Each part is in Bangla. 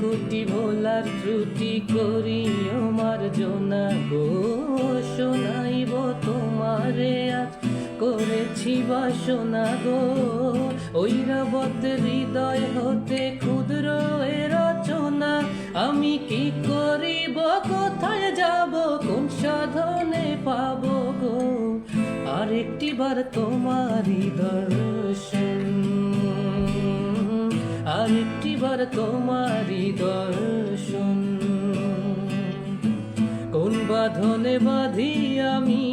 কোটি ভোলার ত্রুটি করি আমার জোনা গো। শোনাইব তোমারে আজ, করেছি বা শোনা গো। ঐরাবত হৃদয় হতে ক্ষুদ্র এ রচনা। আমি কি করিব, কোথায় যাব, কোন সাধনে পাব গো? আরেকটি বার তোমারই দর্শন। আরেকটি বার তোমারই দর্শন। কোন বাঁধনে বাঁধি আমি,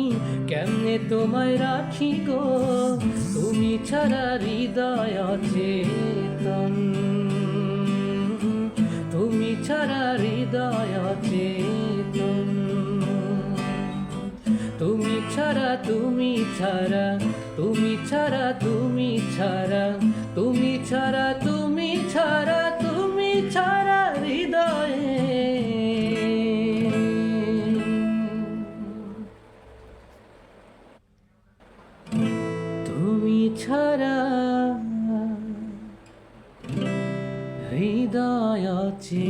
কেমনে তোমায় রাখি গো? তুমি ছাড়া হৃদয় চেতন। তুমি ছাড়া হৃদয় তুমি তুমি ছাড়া তুমি ছাড়া তুমি ছাড়া তুমি ছাড়া তুমি ছাড়া ছাড়া হৃদয় আছে